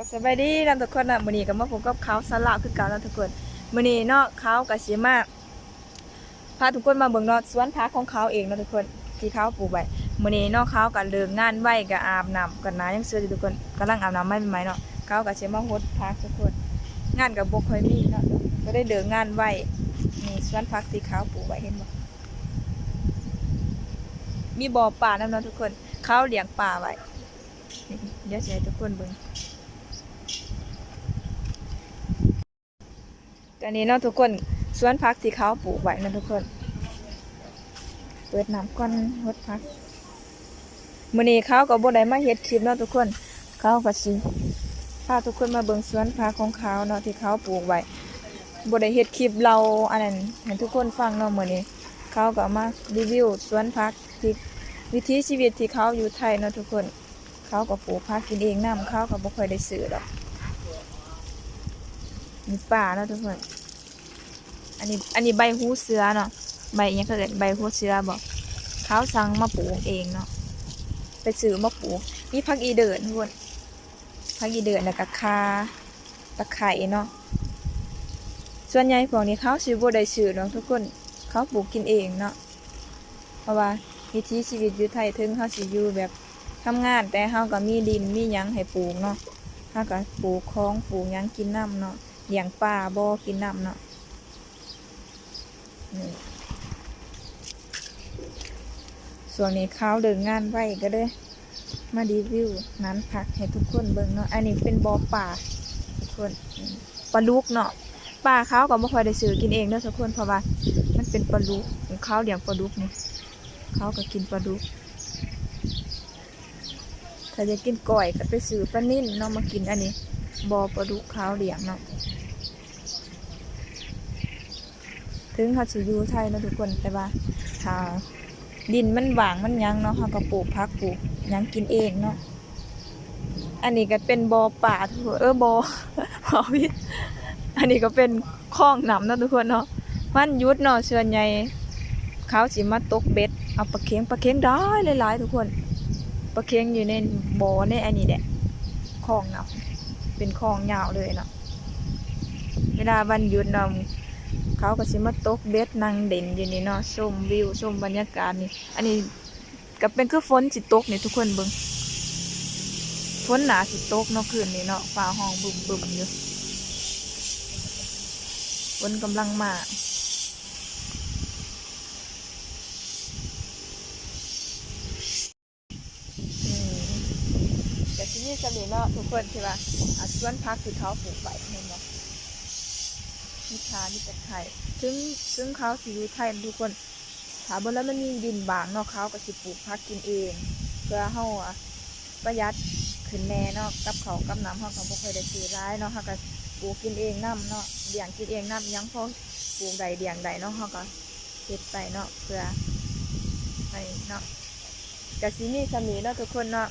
ก็สบายดีนะทุกคนนะมื้อนี้ก็มาพบกับเขาสละคือเก่าแล้วทุกคนมื้อนี้เนาะเขาก็สิมาพาทุกคนมาเบิ่งเนาะสวนผักของเขาเองนาะทุกคนที่เขาปลูกไว้มื้อนี้เนาะเขาก็เลิกงานไว้ก็อาบน้ำกันนะยังเสื้ออยู่ทุกคนกำลังอาบน้ำใหม่ๆเนาะเขาก็สิมาหดผักทุกคน งานก็บ่ค่อยมีเนาะก็ได้เลิกงานไว้นี่สวนผักที่เขาปลูกไว้เห็นบ่มีบ่อปลานํเนาะทุกคน เขาเลี้ยงปลาไว้เดี๋ยวสิให้ทุกคนเบิ่ง อันนี้เนาะทุกคนสวนพักที่เขาปลูกไว้นะทุกคน เปิดน้ำก่อนหดพักมื้อนี้เขาก็บ่ได้มาเฮ็ดคลิปเนาะทุกคน เขาก็สิพาทุกคนมาเบิ่งสวนพักของเขาเนาะที่เขาปลูกไว้บ่ได้เฮ็ดคลิปเราอันนั้นให้ทุกคนฟังเนาะมื้อนี้ เขาก็มารีวิวสวนพักที่วิถีชีวิตที่เขาอยู่ไทยเนาะทุกคน เขาก็ปลูกพักกินเองนํเขาก็บ่ค่อยได้ซื้อดอก มีป่าเนาะทุกคนอันนี้อันนี้ใบหูเสือเนาะใบยังเกิดใบหูเสือบอกเขาสั่งมาปลูกเองเนาะไปซื้อมาปลูกมีผักอีเดินทุกคนผักอีเดินแล้วก็คาตะไคร่เนาะส่วนใหญ่พวกนี้เขาซื้อบ่ได้ซื้อเนาะทุกคนเขาปลูกกินเองเนาะเพราะว่าวิถีชีวิตอยู่ไทยถึงเขาสิอยู่แบบทำงานแต่เขาก็มีดินมีหยังให้ปลูกเนาะเขาก็ปลูกคลองปลูกหยังกินน้ำเนาะ เลี้ยงปลาบ่กินน้ำเนาะส่วนนี้เขาเดินงานไว้ก็เลยมารีวิวนั้นพักให้ทุกคนเบิ่งเนาะ อันนี้เป็นบ่อป่าทุกคนปลาลูกเนาะปลาเขาก็บ่ค่อยได้ซื้อกินเองเนาะทุกคนเพราะว่า มันเป็นปลาลูกเขาเลี้ยงปลาลูกนี่เขาก็กินปลาลูกถ้าจะกินก่อยก็ไปซื้อปลานิ่นเนาะมากินอันนี้ บอปลาดุกขาวเหลียงเนาะถึงเขาสิอยู่ไทยเนาะทุกคนแต่ว่าถ้าดินมันหวางมันยังเนาะเขาก็ปลูกพักปลูกยังกินเองเนาะอันนี้ก็เป็นบอป่าทุกคนเออบอบอวิอันนี้ก็เป็นคลองหนำเนาะทุกคนเนาะวันยุดเนาะส่วนใหญ่เขาสิมาตกเบ็ดเอาปลาเค็งปลาเค็งได้หลายๆทุกคนปลาเค็งอยู่ในบ่อในอันนี้แหละคลองน้ำ เป็นคลองยาวเลยเนาะเวลาวันหยุดเนาะเขาก็สิมาตกเบ็ดนั่งเด่นอยู่นี่เนาะชมวิวชมบรรยากาศนี่อันนี้กับเป็นคือฝนสิตกนี่ทุกคนเบิ่งฝนหนาสิตกเนาะคืนนี้เนาะฟ้าห้องบึมบึมๆอยู่ฝนกำลังมาอืม แต่ที่ นี่จะมีเนาะทุกคนที่ว่าอาสวนพักที่เขาปลูกไว้เห็นเนาะมีชามีตะไคร่ซึ่งซึ่งเขาสิอยู่ไทยทุกคนถามบนแล้วมันมีดินบางเนาะเขาก็สิปลูกพักกินเอง เพื่อเฮาอะประหยัดขึ้นแน่เนาะกับเขากับน้ำเฮาก็บ่ค่อยได้ซื้อร้ายเนาะเฮาก็ปลูกกินเองน้ำเนาะเลี้ยงกินเองน้ำยังพอปลูกใดเลี้ยงใดเนาะเฮาก็เฮ็ดไปเนาะเพื่อไปเนาะก็สิมีสมีเนาะทุกคนเนาะ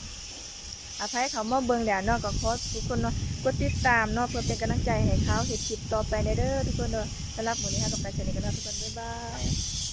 อภัยเขามาเบิ่งแล้วเนาะก็ขอทุกคนเนาะกดติดตามเนาะเพื่อเป็นกำลังใจให้เขาเห็นคลิปต่อไปในเด้อทุกคนเด้อสำหรับวันนี้ค่ะก็ไปสนิทกันนะทุกคนบ๊ายบาย